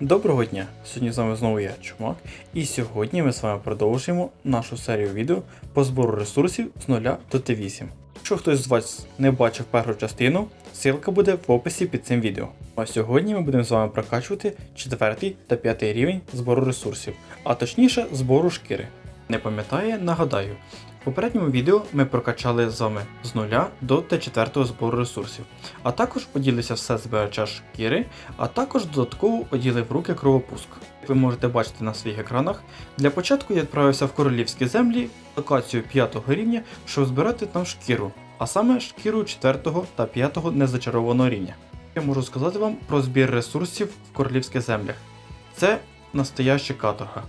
Доброго дня! Сьогодні з вами знову я, Чумак, і сьогодні ми з вами продовжуємо нашу серію відео по збору ресурсів з 0 до Т8. Якщо хтось з вас не бачив першу частину, ссылка буде в описі під цим відео. А сьогодні ми будемо з вами прокачувати 4 та 5 рівень збору ресурсів, а точніше збору шкіри. Не пам'ятає, нагадаю. В попередньому відео ми прокачали з вами з 0 до Т4 збору ресурсів, а також поділися все збирача шкіри, а також додатково оділив руки кровопуск. Як ви можете бачити на своїх екранах, для початку я відправився в королівські землі, локацію 5 рівня, щоб збирати там шкіру, а саме шкіру 4 та 5 незачарованого рівня. Я можу сказати вам про збір ресурсів в королівських землях. Це настояща каторга.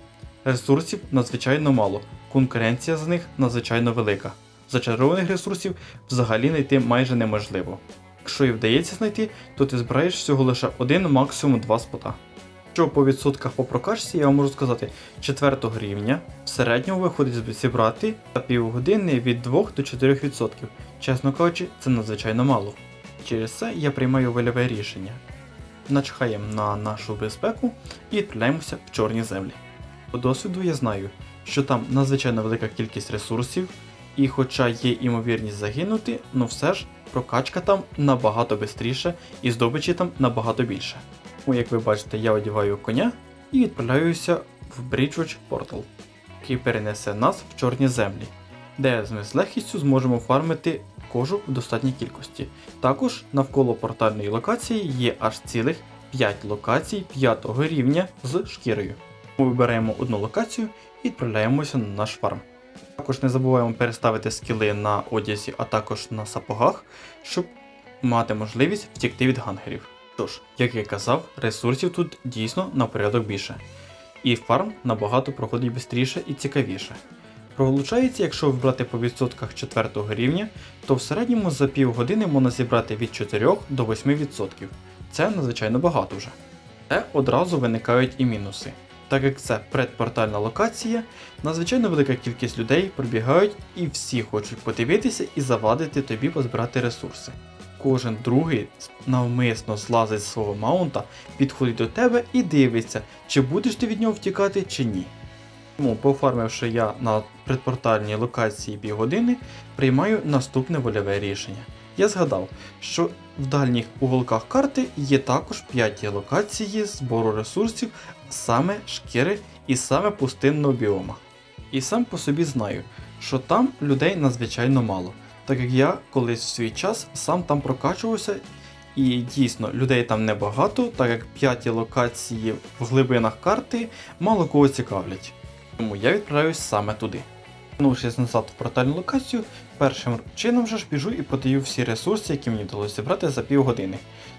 Ресурсів надзвичайно мало, конкуренція з них надзвичайно велика. Зачарованих ресурсів взагалі знайти майже неможливо. Якщо і вдається знайти, то ти збираєш всього лише один, максимум два спота. Що по відсотках по прокачці, я вам можу сказати, 4 рівня в середньому виходить зібрати за півгодини від 2 до 4%. Чесно кажучи, це надзвичайно мало. Через це я приймаю вольове рішення. Начхаємо на нашу безпеку і відправляємося в чорні землі. По досвіду я знаю, що там надзвичайно велика кількість ресурсів, і хоча є імовірність загинути, ну все ж прокачка там набагато швидше і здобичі там набагато більше. Тому, як ви бачите, я одягаю коня і відправляюся в Bridgewatch Portal, який перенесе нас в чорні землі, де ми з легкістю зможемо фармити кожу в достатній кількості. Також навколо портальної локації є аж цілих 5 локацій 5 рівня з шкірою. Ми вибираємо одну локацію і відправляємося на наш фарм. Також не забуваємо переставити скіли на одязі, а також на сапогах, щоб мати можливість втікти від гангерів. Тож, як я казав, ресурсів тут дійсно на порядок більше. І фарм набагато проходить швидше і цікавіше. Проголучається, якщо вибрати по відсотках 4 рівня, то в середньому за півгодини можна зібрати від 4 до 8%. Це надзвичайно багато вже. Та одразу виникають і мінуси. Так як це предпортальна локація, надзвичайно велика кількість людей пробігають і всі хочуть подивитися і завадити тобі позбирати ресурси. Кожен другий навмисно злазить з свого маунта, підходить до тебе і дивиться, чи будеш ти від нього втікати чи ні. Тому, пофармивши я на предпортальній локації півгодини, приймаю наступне вольове рішення. Я згадав, що в дальніх уголках карти є також п'яті локації збору ресурсів, саме шкіри і саме пустинного біома. І сам по собі знаю, що там людей надзвичайно мало, так як я колись в свій час сам там прокачувався, і дійсно людей там небагато, так як п'яті локації в глибинах карти мало кого цікавлять. Тому я відправляюсь саме туди. Вернувшись назад в портальну локацію, першим чином вже ж біжу і продаю всі ресурси, які мені вдалося зібрати за півгодини.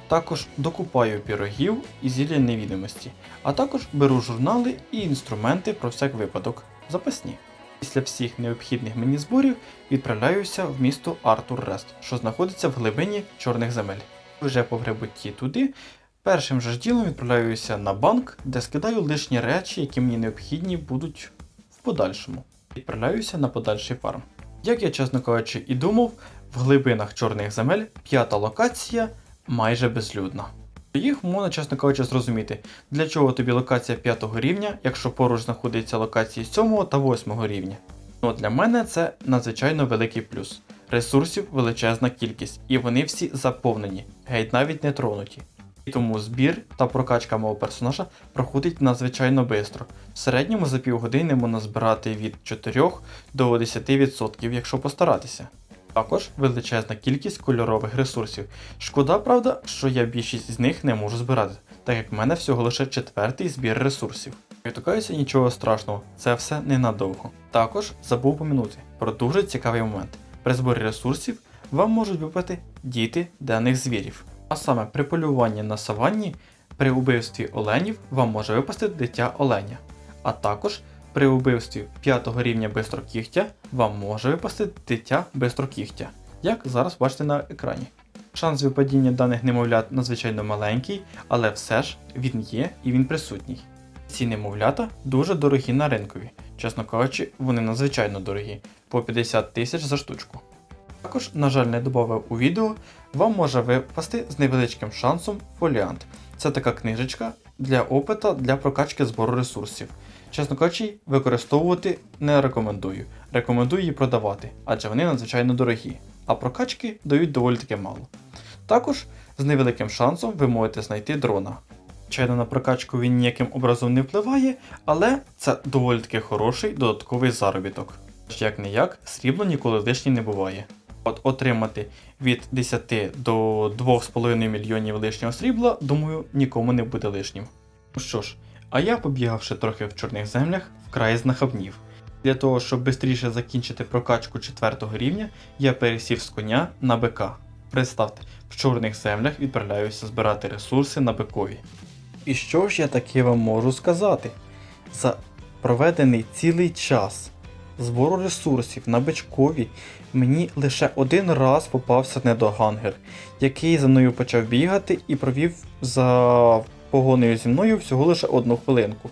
Також докупаю пірогів і зілля невідомості, а також беру журнали і інструменти про всяк випадок, запасні. Після всіх необхідних мені зборів відправляюся в місто Артур Рест, що знаходиться в глибині чорних земель. Вже по прибутті туди, першим же ж ділом відправляюся на банк, де скидаю лишні речі, які мені необхідні будуть в подальшому. Відправляюся на подальший фарм. Як я, чесно кажучи, і думав, в глибинах чорних земель п'ята локація майже безлюдна. Їх можна, чесно кажучи, зрозуміти, для чого тобі локація 5 рівня, якщо поруч знаходиться локації 7 та 8 рівня. Ну для мене це надзвичайно великий плюс. Ресурсів величезна кількість, і вони всі заповнені, геть навіть не тронуті. Тому збір та прокачка мого персонажа проходить надзвичайно швидко. В середньому за півгодини можна збирати від 4 до 10%, якщо постаратися. Також величезна кількість кольорових ресурсів. Шкода, правда, що я більшість з них не можу збирати, так як в мене всього лише четвертий збір ресурсів. Відтукаюся нічого страшного, це все ненадовго. Також забув помінути про дуже цікавий момент. При зборі ресурсів вам можуть випати діти даних звірів. А саме при полюванні на саванні, при убивстві оленів вам може випасти дитя оленя. А також при убивстві 5 рівня бистрокігтя вам може випасти дитя бистрокігтя, як зараз бачите на екрані. Шанс випадіння даних немовлят надзвичайно маленький, але все ж він є і він присутній. Ці немовлята дуже дорогі на ринкові, чесно кажучи, вони надзвичайно дорогі, по 50 тисяч за штучку. Також, на жаль, не додав у відео, вам може випасти з невеличким шансом фоліант. Це така книжечка, для опита для прокачки збору ресурсів. Чесно кажучи, використовувати не рекомендую. Рекомендую її продавати, адже вони надзвичайно дорогі, а прокачки дають доволі таки мало. Також з невеликим шансом ви можете знайти дрона. Звичайно, на прокачку він ніяким образом не впливає, але це доволі таки хороший додатковий заробіток. Як не як, срібло ніколи лишнім не буває. От отримати від 10 до 2,5 мільйонів лишнього срібла, думаю, нікому не буде лишнім. Ну що ж, а я, побігавши трохи в чорних землях, вкрай знахабнів. Для того, щоб швидше закінчити прокачку 4 рівня, я пересів з коня на БК. Представте, в чорних землях відправляюся збирати ресурси на бикові. І що ж я таке вам можу сказати? За проведений цілий час збору ресурсів на бичкові мені лише один раз попався недогангер, який за мною почав бігати і провів за погонею зі мною всього лише одну хвилинку.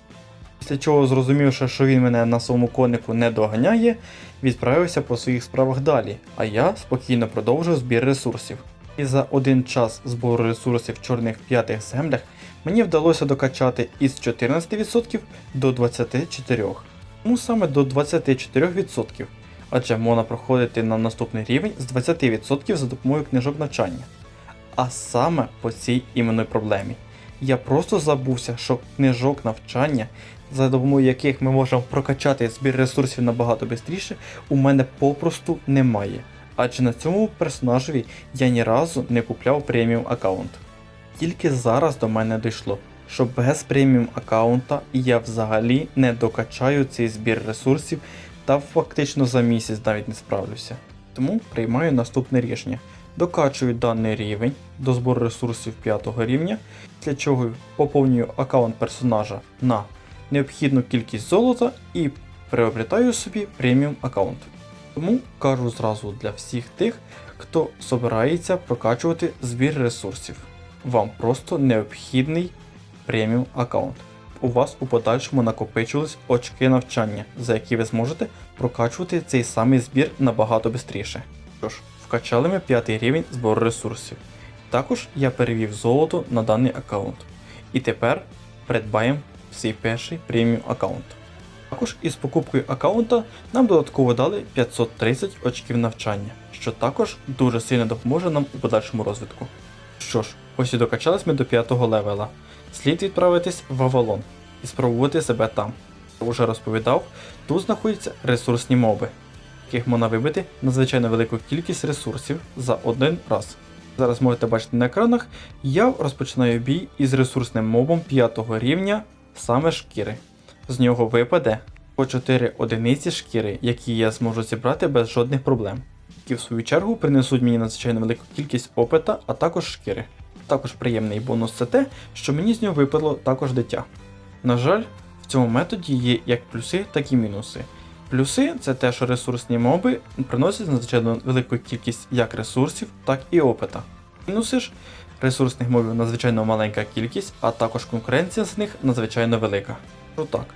Після чого, зрозумівши, що він мене на своєму конику не доганяє, відправився по своїх справах далі, а я спокійно продовжив збір ресурсів. І за один час збору ресурсів в чорних п'ятих землях мені вдалося докачати із 14% до 24%. Тому саме до 24%, адже можна проходити на наступний рівень з 20% за допомогою книжок навчання. А саме по цій іменної проблемі. Я просто забувся, що книжок навчання, за допомогою яких ми можемо прокачати збір ресурсів набагато швидше, у мене попросту немає. Адже на цьому персонажеві я ні разу не купляв преміум аккаунт. Тільки зараз до мене дійшло, що без преміум аккаунта я взагалі не докачаю цей збір ресурсів та фактично за місяць навіть не справлюся. Тому приймаю наступне рішення. Докачую даний рівень до збору ресурсів 5 рівня, після чого поповнюю аккаунт персонажа на необхідну кількість золота і приобретаю собі преміум аккаунт. Тому кажу зразу для всіх тих, хто собирається прокачувати збір ресурсів. Вам просто необхідний преміум аккаунт. У вас у подальшому накопичились очки навчання, за які ви зможете прокачувати цей самий збір набагато швидше. Що ж, вкачали ми п'ятий рівень збору ресурсів. Також я перевів золото на даний аккаунт. І тепер придбаємо свій перший преміум аккаунт. Також із покупкою аккаунта нам додатково дали 530 очків навчання, що також дуже сильно допоможе нам у подальшому розвитку. Що ж, ось і докачались ми до 5 левела. Слід відправитись в Авалон і спробувати себе там. Я вже розповідав, тут знаходяться ресурсні моби, яких можна вибити надзвичайно велику кількість ресурсів за один раз. Зараз можете бачити на екранах, я розпочинаю бій із ресурсним мобом 5 рівня саме шкіри. З нього випаде по 4 одиниці шкіри, які я зможу зібрати без жодних проблем. Які в свою чергу принесуть мені надзвичайно велику кількість опита, а також шкіри. Також приємний бонус це те, що мені з нього випало також дитя. На жаль, в цьому методі є як плюси, так і мінуси. Плюси це те, що ресурсні моби приносять надзвичайно велику кількість як ресурсів, так і опита. Мінуси ж ресурсних мобів надзвичайно маленька кількість, а також конкуренція з них надзвичайно велика. То так,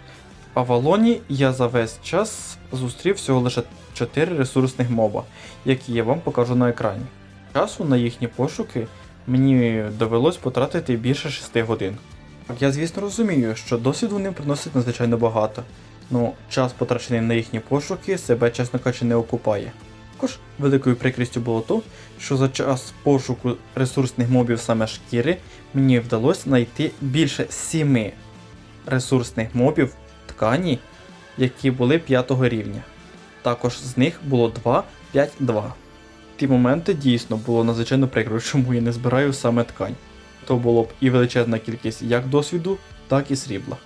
в Авалоні я за весь час зустрів всього лише 4 ресурсних моба, які я вам покажу на екрані. Часу на їхні пошуки мені довелось потратити більше 6 годин. Я, звісно, розумію, що досвід вони приносять надзвичайно багато, Ну, час потрачений на їхні пошуки себе, чесно кажучи, не окупає. Також великою прикрістю було то, що за час пошуку ресурсних мобів саме шкіри мені вдалося знайти більше 7 ресурсних мобів ткані, які були 5 рівня. Також з них було 2, 5, 2. Ті моменти дійсно було надзвичайно прикро, чому я не збираю саме ткань. То було б і величезна кількість як досвіду, так і срібла.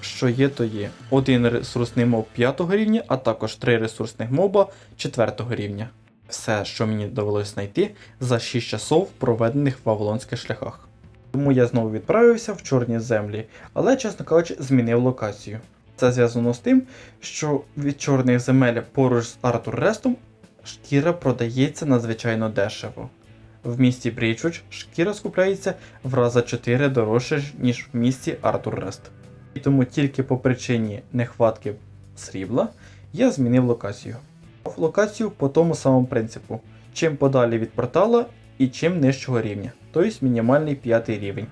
Що є, то є. Один ресурсний моб 5 рівня, а також 3 ресурсних моба 4 рівня. Все, що мені довелося знайти за 6 часов, проведених в Авалонських шляхах. Тому я знову відправився в чорні землі, але, чесно кажучи, змінив локацію. Це зв'язано з тим, що від чорних земель поруч з Артур Рестом шкіра продається надзвичайно дешево. В місті Брічуч шкіра скупляється в рази 4 дорожче, ніж в місті Артур Рест. І тому тільки по причині нехватки срібла я змінив локацію. Локацію по тому самому принципу: чим подалі від портала і чим нижчого рівня, тобто мінімальний п'ятий рівень.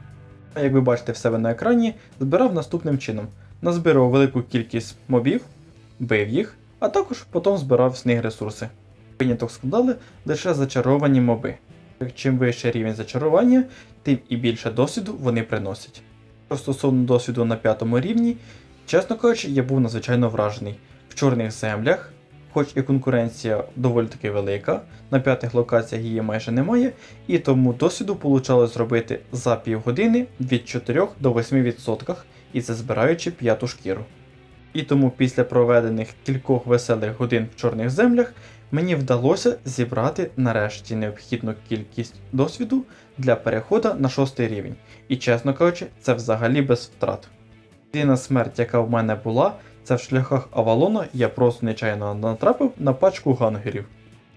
А як ви бачите в себе на екрані, збирав наступним чином. Назбирав велику кількість мобів, бив їх, а також потім збирав з них ресурси. Виняток складали лише зачаровані моби. Чим вищий рівень зачарування, тим і більше досвіду вони приносять. Що Стосовно досвіду на п'ятому рівні, чесно кажучи, я був надзвичайно вражений. В чорних землях, хоч і конкуренція доволі таки велика, на п'ятих локаціях її майже немає, і тому досвіду получалось зробити за півгодини від 4 до 8%, і це збираючи п'яту шкіру. І тому після проведених кількох веселих годин в чорних землях мені вдалося зібрати нарешті необхідну кількість досвіду для переходу на шостий рівень. І чесно кажучи, це взагалі без втрат. Єдина смерть, яка в мене була, це в шляхах Авалона я просто нечайно натрапив на пачку гангерів.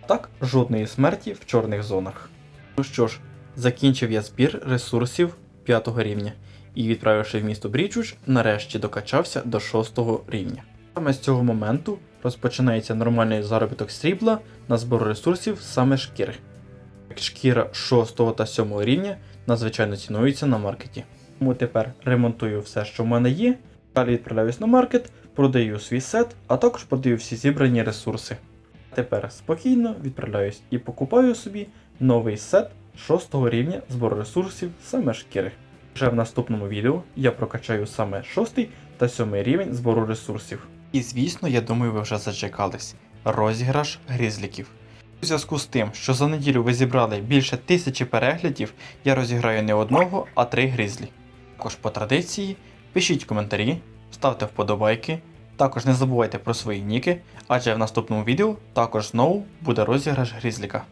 Так, жодної смерті в чорних зонах. Ну що ж, закінчив я збір ресурсів 5 рівня і відправивши в місто Бріджуч, нарешті докачався до 6 рівня. Саме з цього моменту розпочинається нормальний заробіток срібла на збор ресурсів саме шкіри. Шкіра 6 та 7 рівня надзвичайно цінується на маркеті. Тому тепер ремонтую все, що в мене є. Далі відправляюсь на маркет, продаю свій сет, а також продаю всі зібрані ресурси. Тепер спокійно відправляюсь і покупаю собі новий сет 6 рівня збору ресурсів саме шкіри. Вже в наступному відео я прокачаю саме 6 та 7 рівень збору ресурсів. І звісно, я думаю, ви вже зачекались. Розіграш грізліків. У зв'язку з тим, що за неділю ви зібрали більше тисячі переглядів, я розіграю не одного, а три грізлі. Також по традиції пишіть коментарі, ставте вподобайки, також не забувайте про свої ніки, адже в наступному відео також знову буде розіграш грізліка.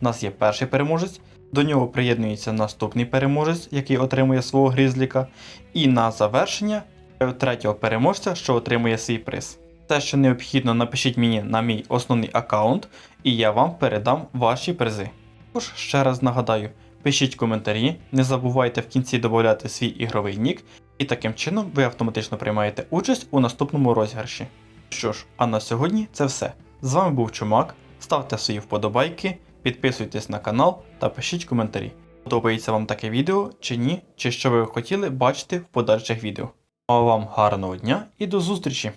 У нас є перший переможець, до нього приєднується наступний переможець, який отримує свого грізліка, і на завершення третього переможця, що отримує свій приз. Те, що необхідно, напишіть мені на мій основний аккаунт, і я вам передам ваші призи. Також ще раз нагадаю, пишіть коментарі, не забувайте в кінці додати свій ігровий нік, і таким чином ви автоматично приймаєте участь у наступному розіграші. Що ж, а на сьогодні це все. З вами був Чумак. Ставте свої вподобайки, підписуйтесь на канал та пишіть коментарі. Подобається вам таке відео чи ні, чи що ви хотіли бачити в подальших відео. Вам гарного дня і до зустрічі!